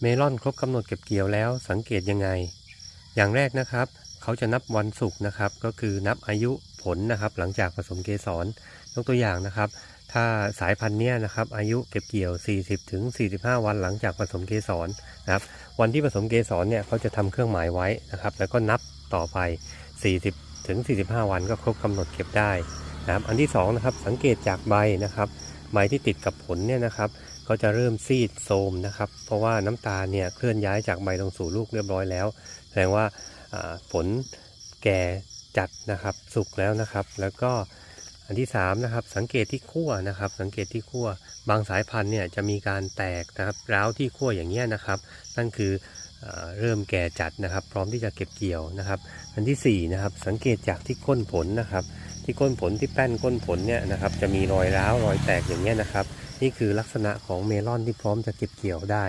เมลอนครบกำหนดเก็บเกี่ยวแล้วสังเกตยังไง อย่างแรกนะครับ เขาจะนับวันสุกนะครับ ก็คือนับอายุผลนะครับ หลังจากผสมเกสรยกตัวอย่างนะครับ ถ้าสายพันธุ์เนี้ยนะครับ อายุเก็บเกี่ยว 40 ถึง 45 วันหลังจากผสมเกสรนะครับ วันที่ผสมเกสรเนี่ยเขาจะทำเครื่องหมายไว้นะครับ แล้วก็นับต่อไป 40 ถึง 45 วันก็ครบกำหนดเก็บได้นะครับ อันที่สองนะครับสังเกตจากใบนะครับใบที่ติดกับผลเนี่ยนะครับ ก็จะเริ่มซีดโทมนะครับ เพราะว่าน้ำตาลเนี่ยเคลื่อนย้ายจากใบลงสู่ลูกเรียบร้อยแล้ว แสดงว่าผลแก่จัดนะครับสุกแล้วนะครับ แล้วก็อันที่3นะครับสังเกตที่ขั้วนะครับ สังเกตที่ขั้วบางสายพันธุ์เนี่ยจะมีการแตกนะครับร้าวที่ขั้วอย่างเงี้ยนะครับนั่นคืออเริ่มแก่จัดนะครับ พร้อมที่จะเก็บเกี่ยวนะครับ อันที่สี่นะครับสังเกตจากที่ก้นผลนะครับ ที่ก้นผลที่แป้นก้นผลเนี่ยนะครับจะมีรอยร้าวรอยแตกอย่างเงี้ยนะครับ นี่คือลักษณะของเมลอนที่พร้อมจะเก็บเกี่ยวได้